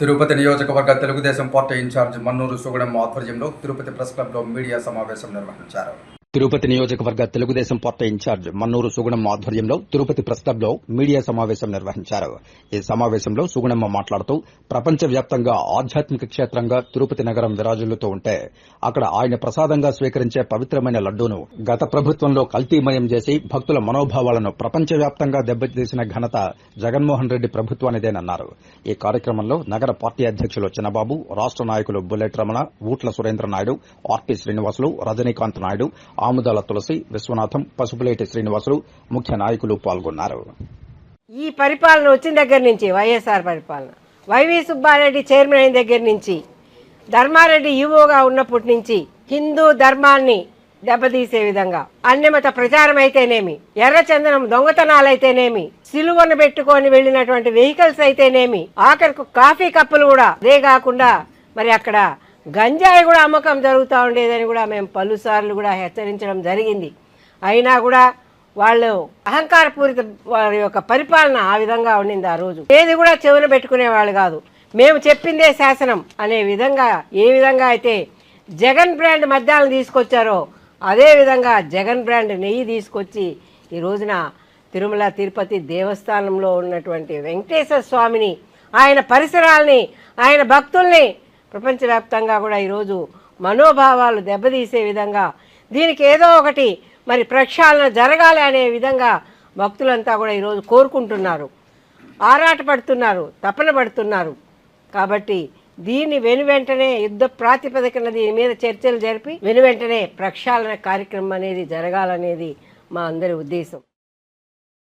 తిరుపతి నియోజకవర్గ Telugu Desam party incharge Mannuru సుగడం ఆధ్వర్యంలో తిరుపతి ప్రెస్ క్లబ్లో మీడియా సమావేశం నిర్వహించారు. తిరుపతి నియోజకవర్గ తెలుగుదేశం పార్టీ ఇన్ఛార్జ్ మన్నూరు సుగుణమ్మ ఆధ్వర్యంలో తిరుపతి ప్రెస్ క్లబ్లో మీడియా సమావేశం నిర్వహించారు. ఈ సమావేశంలో సుగుణమ్మ మాట్లాడుతూ ప్రపంచవ్యాప్తంగా ఆధ్యాత్మిక క్షేత్రంగా తిరుపతి నగరం విరాజిల్లుతూ ఉంటే అక్కడ ఆయన ప్రసాదంగా స్వీకరించే పవిత్రమైన లడ్డూను గత ప్రభుత్వంలో కల్తీమయం చేసి భక్తుల మనోభావాలను ప్రపంచవ్యాప్తంగా దెబ్బతీసిన ఘనత జగన్మోహన్ రెడ్డి ప్రభుత్వానిదేనన్నారు. ఈ కార్యక్రమంలో నగర పార్టీ అధ్యక్షులు చిన్నబాబు రాష్ట నాయకులు బుల్లెట్ రమణ ఊట్ల సురేంద్ర నాయుడు ఆర్పి శ్రీనివాసులు రజనీకాంత్ నాయుడు ఆముదాల తులసి విశ్వనాథం పసుపులేటి శ్రీనివాసులు ముఖ్య నాయకులు పాల్గొన్నారు. ఈ పరిపాలన వచ్చిన దగ్గర నుంచి వైఎస్ఆర్ పరిపాలన. వైవి సుబ్బారెడ్డి చైర్మన్ అయిన దగ్గర నుంచి ధర్మారెడ్డి ఈవోగా ఉన్నప్పటి నుంచి హిందూ ధర్మాన్ని దెబ్బతీసే విధంగా అన్యమత ప్రచారం అయితేనేమి ఎర్రచందనం దొంగతనాలైతేనేమి సిలువను పెట్టుకొని వెళ్ళినటువంటి వెహికల్స్ అయితేనేమి ఆఖరికి కాఫీ కప్పులు కూడా అదే కాకుండా మరి అక్కడ గంజాయి కూడా అమ్మకం జరుగుతూ ఉండేదని కూడా మేము పలుసార్లు కూడా హెచ్చరించడం జరిగింది. అయినా కూడా వాళ్ళు అహంకారపూరిత వారి యొక్క పరిపాలన ఆ విధంగా ఉండింది ఆ రోజు. ఏది కూడా చెవున పెట్టుకునే వాళ్ళు కాదు. మేము చెప్పిందే శాసనం అనే విధంగా ఏ విధంగా అయితే జగన్ బ్రాండ్ మద్యాలను తీసుకొచ్చారో అదే విధంగా జగన్ బ్రాండ్ నెయ్యి తీసుకొచ్చి ఈ రోజున తిరుమల తిరుపతి దేవస్థానంలో ఉన్నటువంటి వెంకటేశ్వర స్వామిని ఆయన పరిసరాల్ని ఆయన భక్తుల్ని ప్రపంచవ్యాప్తంగా కూడా ఈరోజు మనోభావాలు దెబ్బతీసే విధంగా దీనికి ఏదో ఒకటి మరి ప్రక్షాళన జరగాలి అనే విధంగా భక్తులంతా కూడా ఈరోజు కోరుకుంటున్నారు. ఆరాట పడుతున్నారు తపన పడుతున్నారు. కాబట్టి దీన్ని వెను వెంటనే యుద్ధ ప్రాతిపదికన దీని మీద చర్చలు జరిపి వెను వెంటనే ప్రక్షాళన కార్యక్రమం అనేది జరగాలనేది మా అందరి ఉద్దేశం.